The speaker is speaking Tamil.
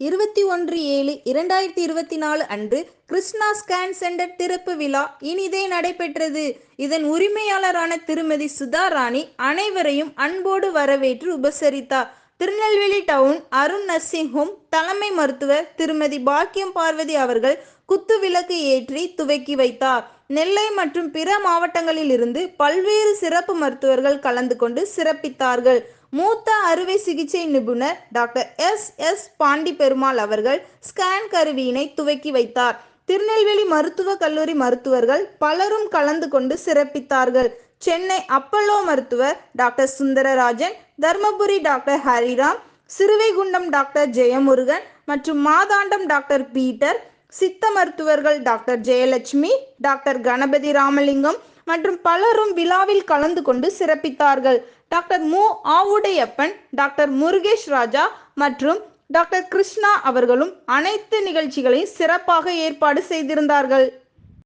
இருபத்தி ஒன்று ஏழு இரண்டாயிரத்தி இருபத்தி நாலு அன்று கிருஷ்ணா ஸ்கேன் சென்டர் திறப்பு விழா இனிதே நடைபெற்றது. இதன் உரிமையாளரான திருமதி சுதா ராணி அனைவரையும் அன்போடு வரவேற்று உபசரித்தார். Tirunelveli town Arun nursing home தலைமை மருத்துவர் திருமதி பாக்கியம் பார்வதி அவர்கள் குத்து விளக்கு ஏற்றி துவக்கி வைத்தார். நெல்லை மற்றும் பிற மாவட்டங்களில் இருந்து பல்வேறு சிறப்பு மருத்துவர்கள் கலந்து கொண்டு சிறப்பித்தார்கள். மூத்த அறுவை சிகிச்சை நிபுணர் doctor S S Pandi Perumal அவர்கள் ஸ்கேன் கருவியினை துவக்கி வைத்தார். திருநெல்வேலி மருத்துவக் கல்லூரி மருத்துவர்கள் பலரும் கலந்து கொண்டு சிறப்பித்தார்கள். சென்னை அப்பல்லோ மருத்துவர் doctor Sundararajan Dharmapuri doctor Hariram Siruvaikundam doctor Jayamurugan மற்றும் மாதாண்டம் டாக்டர் பீட்டர் சித்த மருத்துவர்கள் டாக்டர் ஜெயலட்சுமி டாக்டர் கணபதி ராமலிங்கம் மற்றும் பலரும் விழாவில் கலந்து கொண்டு சிறப்பித்தார்கள். டாக்டர் மு. ஆவுடையப்பன் டாக்டர் முருகேஷ் ராஜா மற்றும் டாக்டர் கிருஷ்ணா அவர்களும் அனைத்து நிகழ்ச்சிகளையும் சிறப்பாக ஏற்பாடு செய்திருந்தார்கள்.